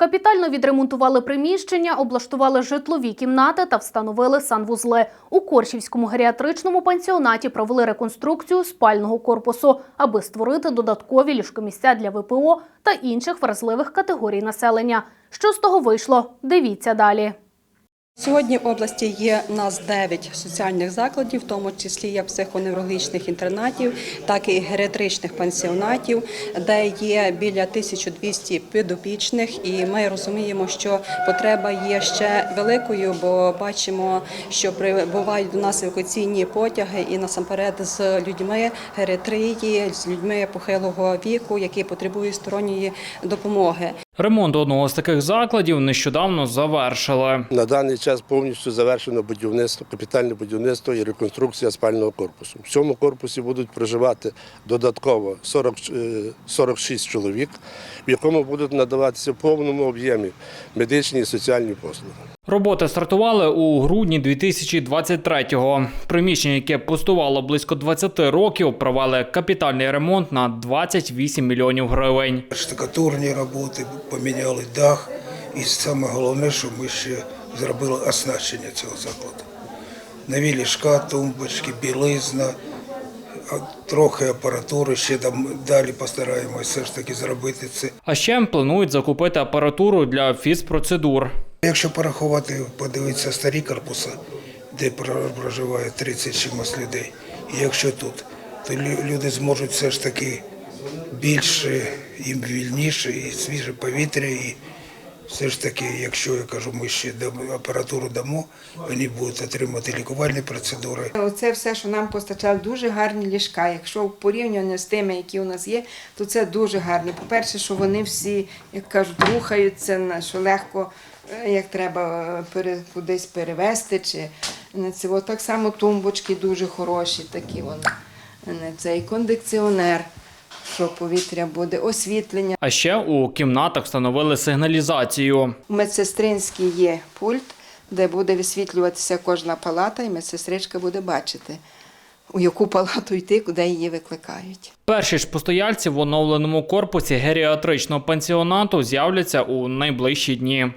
Капітально відремонтували приміщення, облаштували житлові кімнати та встановили санвузли. У Коршівському геріатричному пансіонаті провели реконструкцію спального корпусу, аби створити додаткові ліжкомісця для ВПО та інших вразливих категорій населення. Що з того вийшло? Дивіться далі. Сьогодні в області є нас 9 соціальних закладів, в тому числі є психоневрологічних інтернатів, так і геріатричних пансіонатів, де є біля 1200 підопічних. І ми розуміємо, що потреба є ще великою, бо бачимо, що прибувають до нас евакуаційні потяги і насамперед з людьми геріатрії, з людьми похилого віку, які потребують сторонньої допомоги. Ремонт одного з таких закладів нещодавно завершили. На даний час повністю завершено будівництво, капітальне будівництво і реконструкція спального корпусу. В цьому корпусі будуть проживати додатково 40, е, 46 чоловік, в якому будуть надаватися в повному об'ємі медичні і соціальні послуги. Роботи стартували у грудні 2023-го. Приміщення, яке пустувало близько 20 років, провели капітальний ремонт на 28 мільйонів гривень. штукатурні роботи, поміняли дах. І саме головне, що ми ще зробили оснащення цього закладу. Нові ліжка, тумбочки, білизна, трохи апаратури, ще там далі постараємось все ж таки зробити це. А ще планують закупити апаратуру для фізпроцедур. Якщо порахувати, подивитися старі корпуси, де проживає 30 чимось людей, і якщо тут, то люди зможуть все ж таки більше, їм вільніше, і свіже повітря, і все ж таки, якщо я кажу, ми ще апаратуру дамо, вони будуть отримати лікувальні процедури. Оце все, що нам постачали, дуже гарні ліжка. Якщо порівняно з тими, які у нас є, то це дуже гарні. По-перше, що вони всі, як кажуть, рухаються, що легко, е, як треба е, кудись перевезти. Чи не це. Так само тумбочки дуже хороші, такі вони. Не це і кондиціонер, що повітря буде, освітлення. А ще у кімнатах встановили сигналізацію. У медсестринській є пульт, де буде висвітлюватися кожна палата, і медсестричка буде бачити, у яку палату йти, куди її викликають. Перші ж постояльці в оновленому корпусі геріатричного пансіонату з'являться у найближчі дні.